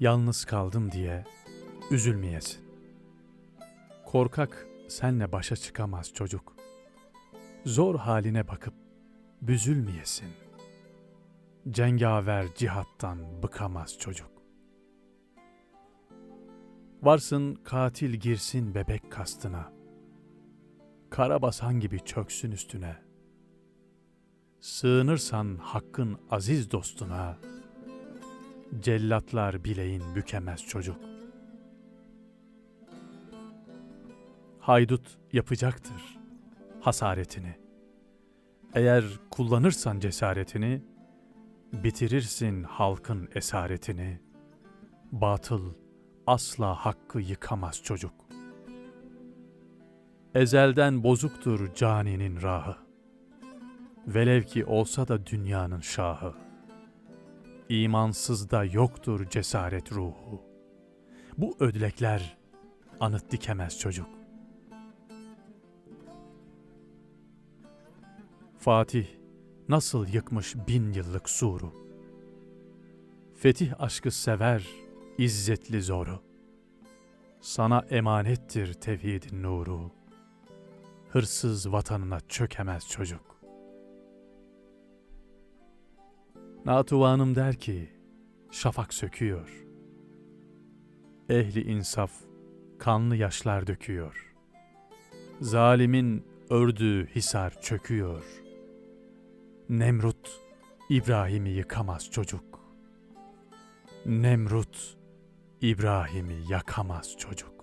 Yalnız kaldım diye üzülmeyesin. Korkak senle başa çıkamaz çocuk. Zor haline bakıp büzülmeyesin. Cengaver cihattan bıkamaz çocuk. Varsın katil girsin bebek kastına. Karabasan gibi çöksün üstüne. Sığınırsan hakkın aziz dostuna. Cellatlar bileğin bükemez çocuk. Haydut yapacaktır hasaretini. Eğer kullanırsan cesaretini, bitirirsin halkın esaretini. Batıl asla hakkı yıkamaz çocuk. Ezelden bozuktur caninin rahı. Velev ki olsa da dünyanın şahı. İmansızda yoktur cesaret ruhu. Bu ödlekler anıt dikemez çocuk. Fatih nasıl yıkmış bin yıllık suru. Fetih aşkı sever, izzetli zoru. Sana emanettir tevhidin nuru. Hırsız vatanına çökemez çocuk. Natuvanım der ki, şafak söküyor. Ehli insaf, kanlı yaşlar döküyor. Zalimin ördüğü hisar çöküyor. Nemrut, İbrahim'i yıkamaz çocuk. Nemrut, İbrahim'i yakamaz çocuk.